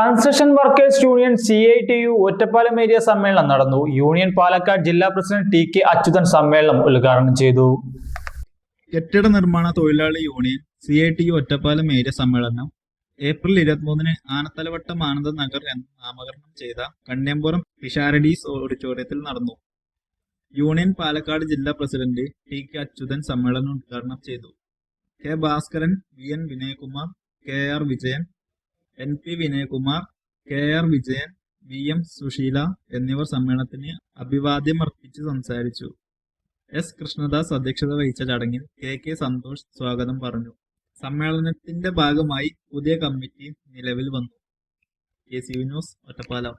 Construction workers union C I T U Ottapalam area സമ്മേളനം നടന്നു. Union Palakkad ജില്ലാ president T K Achuthan സമ്മേളനം ഉദ്ഘാടനം ചെയ്തു. കെട്ടിട നിർമ്മാണ തൊഴിലാളി union C I T U Ottapalam area സമ്മേളനം ഏപ്രിൽ ഇരുപത്തിമൂന്നിന് ആനത്തലവട്ടം ആനന്ദ നഗർ എന്ന് നാമകരണം ചെയ്ത കണ്ണ്യമ്പുറം പിഷാരഡീസ് ഓഡിറ്റോറിയത്തിൽ നടന്നു. യൂണിയൻ പാലക്കാട് ജില്ലാ പ്രസിഡന്റ് ടി കെ അച്യുതൻ സമ്മേളനം ഉദ്ഘാടനം ചെയ്തു. K Bhaskaran V N Vinayakumar K R Vijayan N P Vinayakumar K R Vijayan V M Susheela എന്നിവർ സമ്മേളനത്തിന് അഭിവാദ്യം അർപ്പിച്ച് സംസാരിച്ചു. എസ് കൃഷ്ണദാസ് അധ്യക്ഷത വഹിച്ച ചടങ്ങിൽ കെ കെ സന്തോഷ് സ്വാഗതം പറഞ്ഞു. സമ്മേളനത്തിന്റെ ഭാഗമായി പുതിയ കമ്മിറ്റി നിലവിൽ വന്നു. K C news Ottapalam.